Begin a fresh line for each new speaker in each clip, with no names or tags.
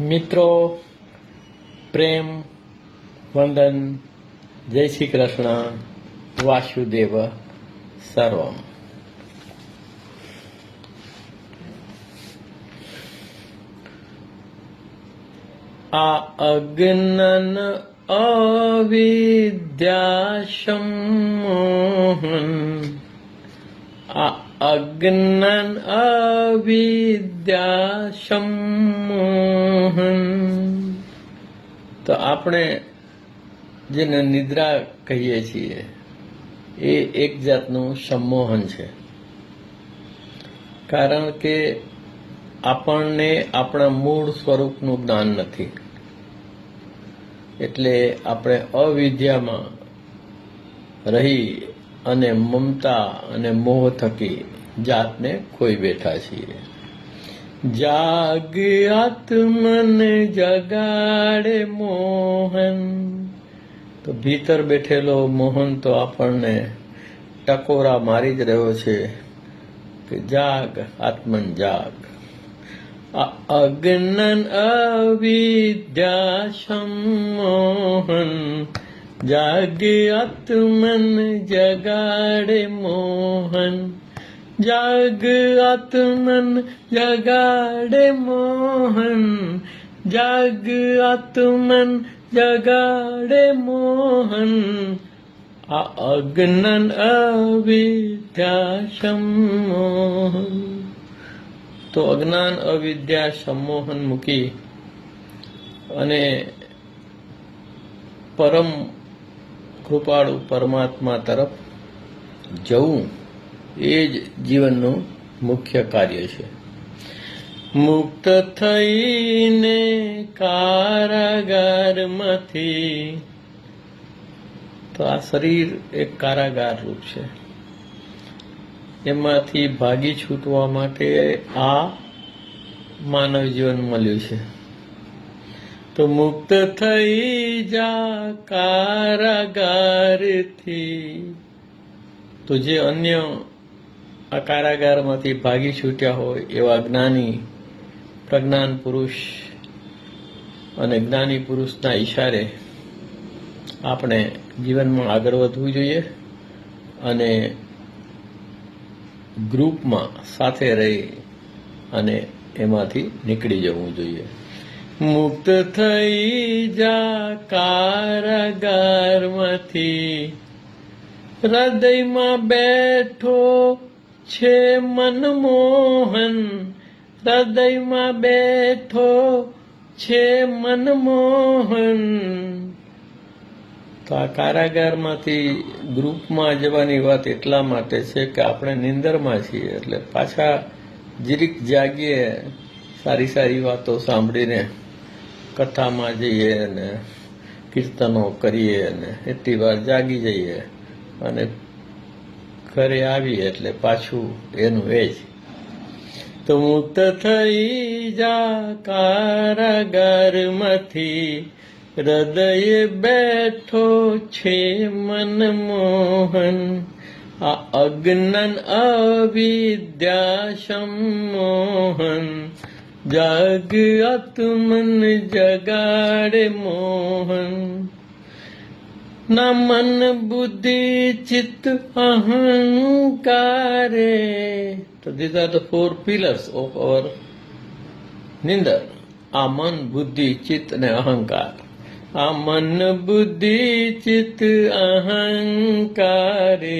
મિત્રો પ્રેમ વંદન જય શ્રી કૃષ્ણ વાસુદેવ સર્વમ. આ અગ્નન અવિદ્યાસમોહન આ અજ્ઞાન અવિદ્યાસમોહન તો આપણે જેને નિદ્રા કહીએ છીએ એ એક જાતનું સંમોહન છે કારણ કે આપણને આપણા મૂળ સ્વરૂપનું જ્ઞાન નથી એટલે આપણે અવિદ્યામાં રહી અને મમતા અને મોહ થકી જાતને ખોઈ બેઠા છીએ. જાગ આત્મને જગાડે મોહન. તો ભીતર બેઠેલો મોહન તો આપણને ટકોરા મારી જ રહ્યો છે કે જાગ, આત્મન જાગ. અજ્ઞાન અવિદ્યા સંમોહન. જાગે આત્મન જગાડે મોહન જાગ આત્મન જગાડે મોહન જાગ આત્મન જગાડે મોહન આ અજ્ઞાન અવિદ્યા સંમોહન તો અજ્ઞાન અવિદ્યા સંમોહન મૂકી અને પરમ કૃપાળુ પરમાત્મા તરફ જવું એ જ જીવનનું મુખ્ય કાર્ય છે. મુક્ત થઈને કારાગારમાંથી તો આ શરીર એક કારાગાર રૂપ છે. એમાંથી ભાગી છૂટવા માટે આ માનવ જીવન મળ્યું છે. તો મુક્ત થઈ જા કારાગારથી તો જે અન્ય આ કારાગારમાંથી ભાગી છૂટ્યા હોય એવા જ્ઞાની, પ્રજ્ઞાન પુરુષ અને જ્ઞાની પુરુષના ઈશારે આપણે જીવનમાં આગળ વધવું જોઈએ અને ગ્રુપમાં સાથે રહી અને એમાંથી નીકળી જવું જોઈએ. મુક્ત થઈ જા કારાગારમાંથી. હૃદયમાં બેઠો છે મનમોહન. હૃદયમાં બેઠો છે મનમોહન. તો આ કારાગારમાંથી ગ્રુપમાં જવાની વાત એટલા માટે છે કે આપણે નિંદરમાં છીએ એટલે પાછા જીરીક જાગીએ. સારી સારી વાતો સાંભળીને. કથામાં જઈએ અને કીર્તનો કરીએ અને એટલી વાર જાગી જઈએ અને ઘરે આવીએ એટલે પાછું એનું એ જ. તો મુક્ત થઈ જા કારાગારમાંથી હૃદય બેઠો છે મનમોહન. આ અજ્ઞાન અવિદ્યા સંમોહન. જાગ આત્મન જગાડે મોહન ના મન બુદ્ધિ ચિત્ત અહંકારે તો these are the four pillars of our નિંદર આ મન બુદ્ધિ ચિત્ત અને અહંકાર આ મન બુદ્ધિ ચિત્ત અહંકારે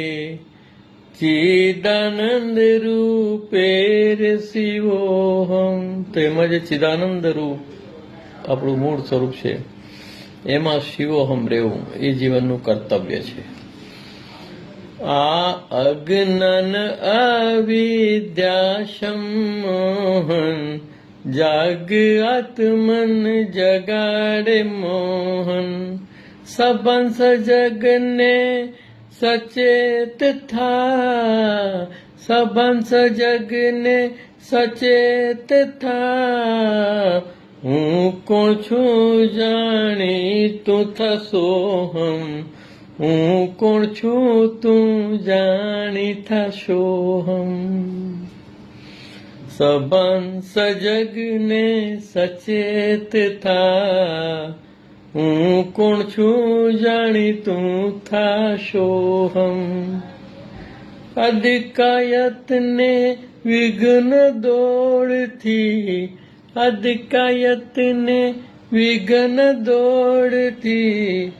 ચિદાનંદ રૂપે શિવોહમ તો એમાં જે ચિદાનંદ રૂપ આપણું મૂળ સ્વરૂપ છે. એમાં શિવોહમ રહેવું એ જીવનનું કર્તવ્ય છે. આ અજ્ઞાન અવિદ્યા સંમોહન જાગ આત્મન જગાડે મોહન. સબંસ જગને સચેત થા સબંસ જગને સચેત થા હું કોણ છું જાણી તું થશોહમ હું કોણ છું તું જાણી થશોહમ સબંસ જગને સચેત થા હું કોણ છું જાણી તું થાશોહમ અદકાયતને વિઘ્ન દોડથી અદકાયતને વિઘ્ન દોડથી,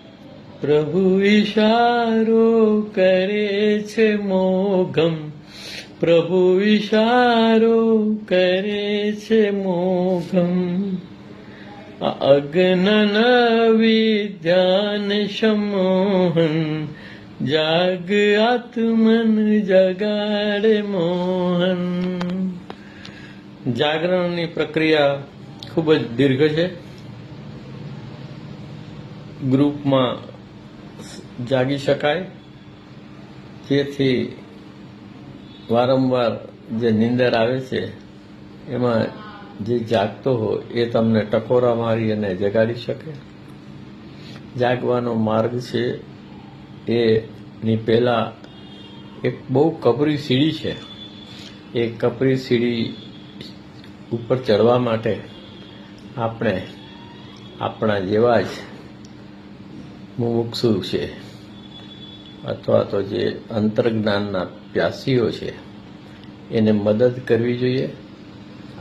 પ્રભુ ઈશારો કરે છે મોઘમ. પ્રભુ ઈશારો કરે છે મોઘમ. અગ્નન વિદ્યાન શમોહન જાગ આત્મન જગાડે મોહન જાગરણની પ્રક્રિયા ખૂબ જ દીર્ઘ છે. ગ્રુપમાં જાગી શકાય. જેથી વારંવાર જે નિંદર આવે છે, એમાં જે જાગતો હોય એ તમને ટકોરા મારી અને જગાડી શકે. જાગવાનો માર્ગ છે એની પહેલાં એક બહુ કપરી સીડી છે. એ કપરી સીડી ઉપર ચડવા માટે આપણે આપણા જેવા જ મુમુક્ષુ છે અથવા તો જે અંતર્જ્ઞાનના પ્યાસીઓ છે, એને મદદ કરવી જોઈએ.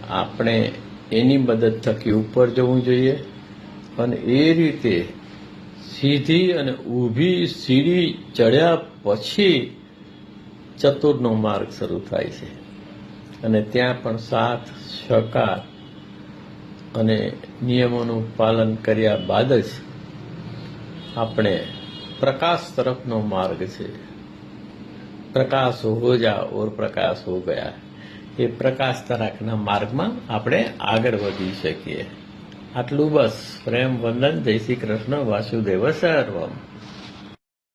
આપણે એની મદદ થકી ઉપર જવું જોઈએ અને એ રીતે સીધી અને ઊભી સીડી ચડ્યા પછી ચતુરનો માર્ગ શરૂ થાય છે. અને ત્યાં પણ સાથ સહકાર અને નિયમોનું પાલન કર્યા બાદ જ આપણે પ્રકાશ તરફનો માર્ગ છે. પ્રકાશ હો જા ઓર પ્રકાશ હો ગયા. એ પ્રકાશ તરાકના માર્ગમાં આપણે આગળ વધી શકીએ. આટલું બસ. પ્રેમ વંદન. જય શ્રી કૃષ્ણ. વાસુદેવ સર્વમ.